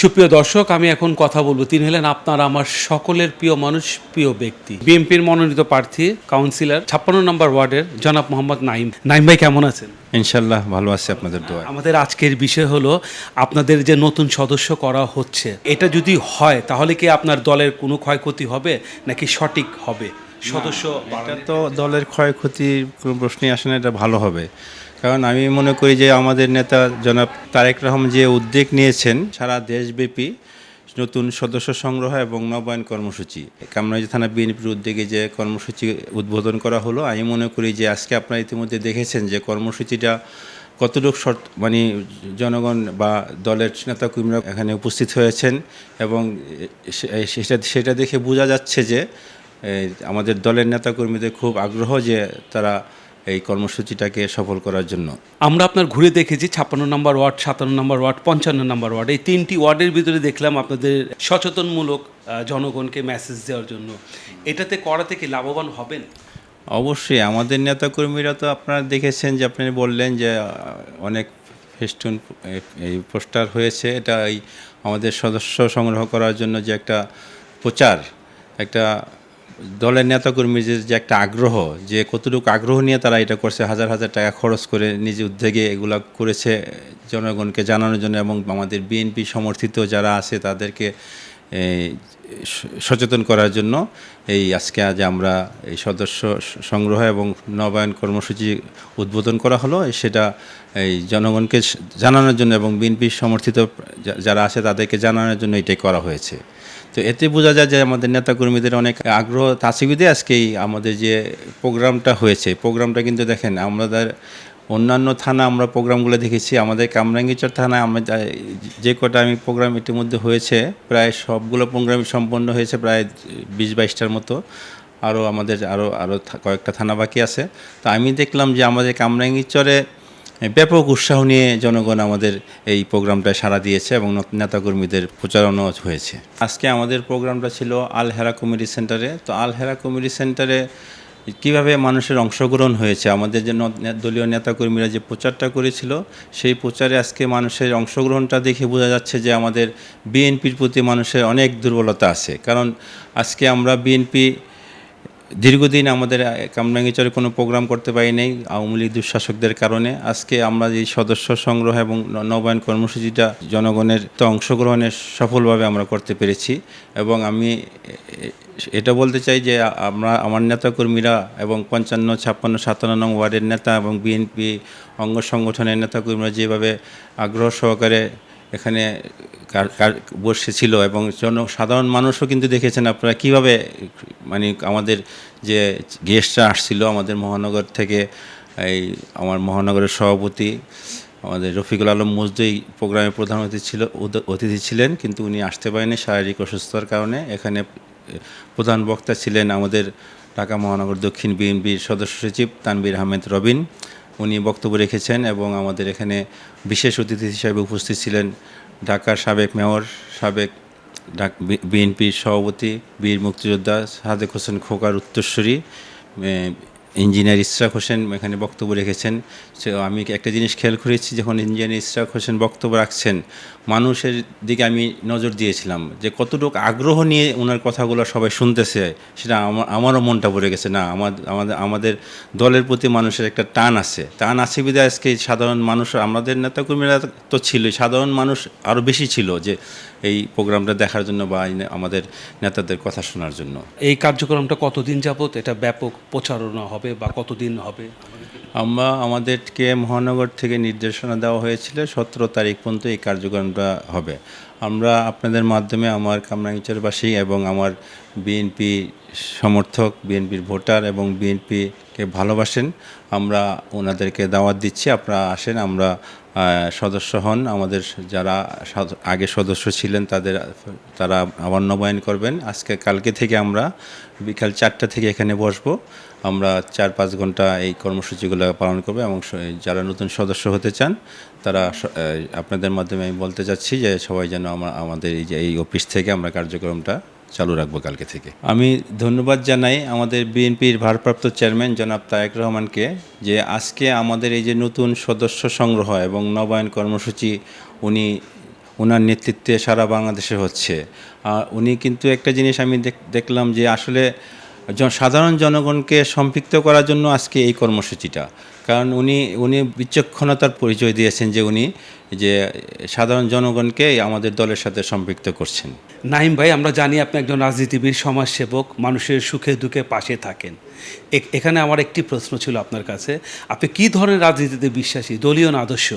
সুপ্রিয় দর্শক আমি এখন কথা বলব। তিনি হলেন আপনার আমার সকলের প্রিয় মানুষ প্রিয় ব্যক্তি। বিএনপির মনোনীত প্রার্থী কাউন্সিলর ছাপ্পান্ন নম্বর ওয়ার্ডের জনাব মোহাম্মদ নাইম নাইম ভাই কেমন আছেন? ইনশাল্লাহ ভালো আছে আপনাদের দোয়া আমাদের আজকের বিষয় হলো আপনাদের যে নতুন সদস্য করা হচ্ছে এটা যদি হয় তাহলে কি আপনার দলের কোনো ক্ষয়ক্ষতি হবে নাকি সঠিক হবে? সদস্য এটা তো দলের ক্ষয়ক্ষতির কোনো প্রশ্নই আসে না এটা ভালো হবে। কারণ আমি মনে করি যে আমাদের নেতা জনাব তারেক রহমান যে উদ্যোগ নিয়েছেন সারা দেশব্যাপী নতুন সদস্য সংগ্রহ এবং নবায়ন কর্মসূচি কামরাজি থানা বিএনপির উদ্যোগে যে কর্মসূচি উদ্বোধন করা হলো, আমি মনে করি যে আজকে আপনারা ইতিমধ্যে দেখেছেন যে কর্মসূচিটা কতটুকু শর্ত মানে জনগণ বা দলের নেতাকর্মীরা এখানে উপস্থিত হয়েছেন এবং সেটা সেটা দেখে বোঝা যাচ্ছে যে আমাদের দলের নেতাকর্মীদের খুব আগ্রহ যে তারা এই কর্মসূচিটাকে সফল করার জন্য। আমরা আপনার ঘুরে দেখেছি ছাপ্পান্ন নম্বর ওয়ার্ড সাতান্ন নম্বর ওয়ার্ড পঞ্চান্ন নম্বর ওয়ার্ড। এই তিনটি ওয়ার্ডের ভিতরে দেখলাম আপনাদের সচেতনমূলক জনগণকে মেসেজ দেওয়ার জন্য। এটাতে করা থেকে লাভবান হবেন? অবশ্যই আমাদের নেতাকর্মীরা তো আপনারা দেখেছেন যে আপনি বললেন যে অনেক ফেস্টুন এই পোস্টার হয়েছে। এটা এই আমাদের সদস্য সংগ্রহ করার জন্য যে একটা প্রচার একটা দলের নেতাকর্মীদের যে একটা আগ্রহ, যে কতটুকু আগ্রহ নিয়ে তারা এটা করছে, হাজার হাজার টাকা খরচ করে নিজ উদ্যোগে এগুলা করেছে জনগণকে জানানোর জন্য এবং আমাদের বিএনপি সমর্থিত যারা আছে তাদেরকে সচেতন করার জন্য এই আজকে আজ আমরা এই সদস্য সংগ্রহ এবং নবায়ন কর্মসূচি উদ্বোধন করা হলো। সেটা এই জনগণকে জানানোর জন্য এবং বিএনপি সমর্থিত যারা আছে তাদেরকে জানানোর জন্য এটাই করা হয়েছে। তো এতে বোঝা যায় যে আমাদের নেতাকর্মীদের অনেক আগ্রহ তাসিবিদে আজকেই আমাদের যে প্রোগ্রামটা হয়েছে। প্রোগ্রামটা কিন্তু দেখেন, আমাদের অন্যান্য থানা আমরা প্রোগ্রামগুলো দেখেছি। আমাদের কামরাঙ্গিচর থানায় আমরা যে কটা আমি প্রোগ্রাম ইতিমধ্যে হয়েছে, প্রায় সবগুলো প্রোগ্রামই সম্পন্ন হয়েছে প্রায় বিশ বাইশটার মতো। আরও আমাদের আরও আরও কয়েকটা থানা বাকি আছে। তো আমি দেখলাম যে আমাদের কামরাঙ্গীচরে ব্যাপক উৎসাহ নিয়ে জনগণ আমাদের এই প্রোগ্রামটা সাড়া দিয়েছে এবং নত- নেতাকর্মীদের প্রচারণা হয়েছে। আজকে আমাদের প্রোগ্রামটা ছিল আল হেরা কমিউনিটি সেন্টারে। তো আল হেরা কমিউনিটি সেন্টারে কীভাবে মানুষের অংশগ্রহণ হয়েছে, আমাদের যে দলীয় নেতাকর্মীরা যে প্রচারটা করেছিল, সেই প্রচারে আজকে মানুষের অংশগ্রহণটা দেখে বোঝা যাচ্ছে যে আমাদের বিএনপির প্রতি মানুষের অনেক দুর্বলতা আছে। কারণ আজকে আমরা বিএনপি দীর্ঘদিন আমাদের কামরাঙ্গিচরে কোনো প্রোগ্রাম করতে পারি নাই আওয়ামী লীগ দুঃশাসকদের কারণে। আজকে আমরা এই সদস্য সংগ্রহ এবং নবায়ন কর্মসূচিটা জনগণের তো অংশগ্রহণের সফলভাবে আমরা করতে পেরেছি এবং আমি এটা বলতে চাই যে আমরা, আমার নেতাকর্মীরা এবং পঞ্চান্ন, ছাপ্পান্ন, সাতান্ন নং ওয়ার্ডের নেতা এবং বিএনপি অঙ্গ সংগঠনের নেতাকর্মীরা যেভাবে আগ্রহ সহকারে এখানে বসেছিল এবং জন সাধারণ মানুষও কিন্তু দেখেছেন আপনারা কীভাবে মানে আমাদের যে গেস্টরা আসছিল আমাদের মহানগর থেকে, এই আমার মহানগরের সভাপতি, আমাদের রফিকুল আলম মজদু এই প্রোগ্রামের প্রধান অতিথি ছিল অতিথি ছিলেন, কিন্তু উনি আসতে পারেনি শারীরিক অসুস্থতার কারণে। এখানে প্রধান বক্তা ছিলেন আমাদের ঢাকা মহানগর দক্ষিণ বিএনপির সদস্য সচিব তানবির আহমেদ রবিন। উনি বক্তব্য রেখেছেন এবং আমাদের এখানে বিশেষ অতিথি হিসেবে উপস্থিত ছিলেন ঢাকার সাবেক মেয়র, সাবেক বিএনপির সভাপতি, বীর মুক্তিযোদ্ধা সাদেক হোসেন খোকার উত্তরস্বরী ইঞ্জিনিয়ার ইশরাক হোসেন এখানে বক্তব্য রেখেছেন। আমি একটা জিনিস খেয়াল করেছি, যখন ইঞ্জিনিয়ার ইশরাক হোসেন বক্তব্য রাখছেন, মানুষের দিকে আমি নজর দিয়েছিলাম যে কতটুকু আগ্রহ নিয়ে ওনার কথাগুলো সবাই শুনতেছে, সেটা আমার আমারও মনটা ভরে গেছে, না আমার আমাদের আমাদের দলের প্রতি মানুষের একটা টান আছে। টান আছে বিধায় আজকে সাধারণ মানুষ, আমাদের নেতাকর্মীরা তো ছিলই সাধারণ মানুষ আরও বেশি ছিল যে এই প্রোগ্রামটা দেখার জন্য বা আমাদের নেতাদের কথা শোনার জন্য। এই কার্যক্রমটা কতদিন যাবত এটা ব্যাপক প্রচারণা হবে? বা কতদিন হবে? আমরা আমাদেরকে মহানগর থেকে নির্দেশনা দেওয়া হয়েছিল, সতেরো তারিখ পর্যন্ত এই কার্যক্রমটা হবে। আমরা আপনাদের মাধ্যমে আমার কামরাঙ্গিচরবাসী এবং আমার বিএনপি সমর্থক, বিএনপির ভোটার এবং বিএনপি কে ভালোবাসেন, আমরা ওনাদেরকে দাওয়াত দিচ্ছি। আপনারা আসেন, আমরা সদস্য হন। আমাদের যারা আগে সদস্য ছিলেন, তাদের, তারা আবার নবায়ন করবেন। আজকে, কালকে থেকে আমরা বিকাল চারটা থেকে এখানে বসবো। আমরা চার পাঁচ ঘণ্টা এই কর্মসূচিগুলো পালন করব এবং যারা নতুন সদস্য হতে চান, তারা আপনাদের মাধ্যমে আমি বলতে চাচ্ছি যে সবাই যেন আমা- আমাদের এই যে, এই অফিস থেকে আমরা কার্যক্রমটা চালু রাখব কালকে থেকে। আমি ধন্যবাদ জানাই আমাদের বিএনপির ভারপ্রাপ্ত চেয়ারম্যান জনাব তায়েক রহমানকে যে আজকে আমাদের এই যে নতুন সদস্য সংগ্রহ এবং নবায়ন কর্মসূচি উনি ওনার নেতৃত্বে সারা বাংলাদেশে হচ্ছে। উনি কিন্তু একটা জিনিস আমি দেখ- দেখলাম যে আসলে সাধারণ জনগণকে সম্পৃক্ত করার জন্য আজকে এই কর্মসূচিটা। কারণ উনি উনি বিচক্ষণতার পরিচয় দিয়েছেন যে উনি যে সাধারণ জনগণকে আমাদের দলের সাথে সম্পৃক্ত করছেন। নাইম ভাই আমরা জানি আপনি একজন রাজনীতিবিদ সমাজসেবক মানুষের সুখে দুঃখে পাশে থাকেন। এখানে আমার একটি প্রশ্ন ছিল আপনার কাছে। আপনি কি ধরনের রাজনীতিতে বিশ্বাসী? দলীয় না আদর্শ?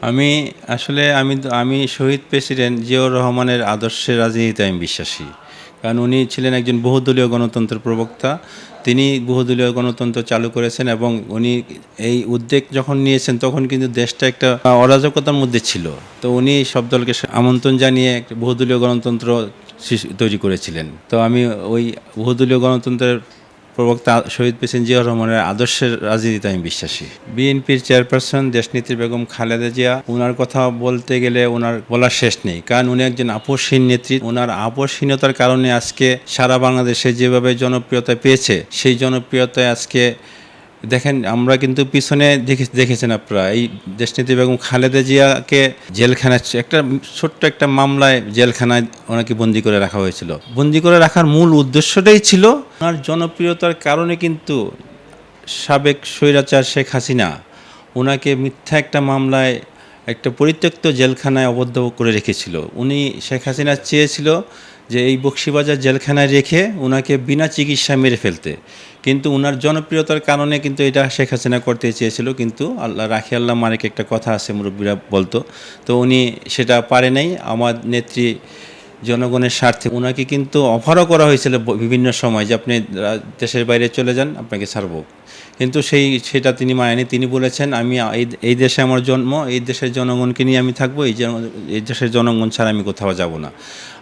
আমি আসলে আমি আমি শহীদ প্রেসিডেন্ট জিয়াউর রহমানের আদর্শে রাজনীতিতে আমি বিশ্বাসী। কারণ উনি ছিলেন একজন বহুদলীয় গণতন্ত্র প্রবক্তা। তিনি বহুদলীয় গণতন্ত্র চালু করেছেন এবং উনি এই উদ্যোগ যখন নিয়েছেন, তখন কিন্তু দেশটা একটা অরাজকতার মধ্যে ছিল। তো উনি সব দলকে আমন্ত্রণ জানিয়ে একটা বহুদলীয় গণতন্ত্র তৈরি করেছিলেন। তো আমি ওই বহুদলীয় গণতন্ত্রের প্রবক্তা শহীদ প্রেসিডেন্ট জিয়া রহমানের আদর্শের রাজনীতিতে আমি বিশ্বাসী। বিএনপির চেয়ারপারসন দেশনীতির বেগম খালেদা জিয়া ওনার কথা বলতে গেলে ওনার বলার শেষ নেই। কারণ উনি একজন আপোষহীন নেত্রী। ওনার আপসহীনতার কারণে আজকে সারা বাংলাদেশে যেভাবে জনপ্রিয়তা পেয়েছে, সেই জনপ্রিয়তায় আজকে দেখেন, আমরা কিন্তু পিছনে দেখে দেখেছেন আপনারা, এই দেশনীতি বেগম খালেদা জিয়াকে জেলখানায়, একটা ছোট্ট একটা মামলায় জেলখানায় ওনাকে বন্দি করে রাখা হয়েছিল। বন্দি করে রাখার মূল উদ্দেশ্যটাই ছিল ওনার জনপ্রিয়তার কারণে কিন্তু সাবেক স্বৈরাচার শেখ হাসিনা ওনাকে মিথ্যা একটা মামলায়, একটা পরিত্যক্ত জেলখানায় অবদ্ধ করে রেখেছিল। উনি শেখ হাসিনা চেয়েছিল যে এই বক্সিবাজার জেলখানায় রেখে ওনাকে বিনা চিকিৎসা মেরে ফেলতে। কিন্তু ওনার জনপ্রিয়তার কারণে কিন্তু এটা শেখ হাসিনা করতে চেয়েছিল, কিন্তু আল্লাহ, রাখি আল্লাহ মারেক একটা কথা আছে, মুরব্বীরা বলতো। তো উনি সেটা পারে নাই, আমার নেত্রী জনগণের স্বার্থে। ওনাকে কিন্তু অফারও করা হয়েছিল বিভিন্ন সময় যে আপনি দেশের বাইরে চলে যান, আপনাকে ছাড়বো। কিন্তু সেই, সেটা তিনি মানেনি তিনি বলেছেন, আমি এই এই দেশে আমার জন্ম, এই দেশের জনগণকে নিয়ে আমি থাকব, এই এই দেশের জনগণ ছাড়া আমি কোথাও যাব না।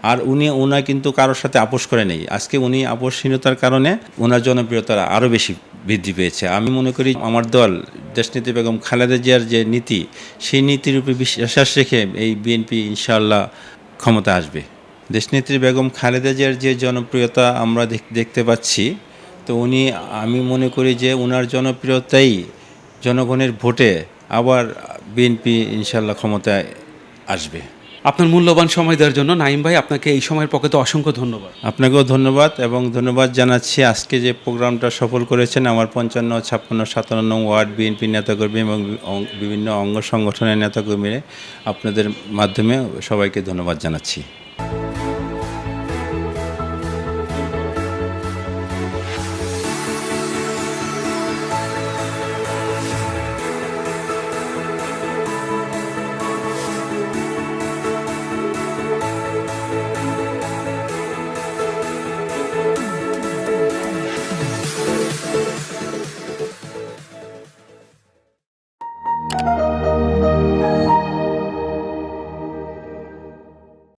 আর উনি ওনা কিন্তু কারোর সাথে আপোষ করে নেই। আজকে উনি আপোষহীনতার কারণে ওনার জনপ্রিয়তা আরও বেশি বৃদ্ধি পেয়েছে। আমি মনে করি, আমার দল দেশনীতি বেগম খালেদা জিয়ার যে নীতি, সেই নীতির উপরে বিশ্বাস রেখে এই বিএনপি ইনশাআল্লাহ ক্ষমতা আসবে। দেশনেত্রী বেগম খালেদা জিয়ার যে জনপ্রিয়তা আমরা দেখ- দেখতে পাচ্ছি তো উনি আমি মনে করি যে ওনার জনপ্রিয়তাই জনগণের ভোটে আবার বিএনপি ইনশাল্লাহ ক্ষমতায় আসবে। আপনার মূল্যবান সময় দেওয়ার জন্য নাইম ভাই আপনাকে এই সময়ের পক্ষে অসংখ্য ধন্যবাদ। আপনাকেও ধন্যবাদ এবং ধন্যবাদ জানাচ্ছি আজকে যে প্রোগ্রামটা সফল করেছেন আমার পঞ্চান্ন ছাপ্পান্ন সাতান্ন ওয়ার্ড বিএনপি নেতাকর্মী এবং বিভিন্ন অঙ্গ সংগঠনের নেতাকর্মীরা আপনাদের মাধ্যমে সবাইকে ধন্যবাদ জানাচ্ছি।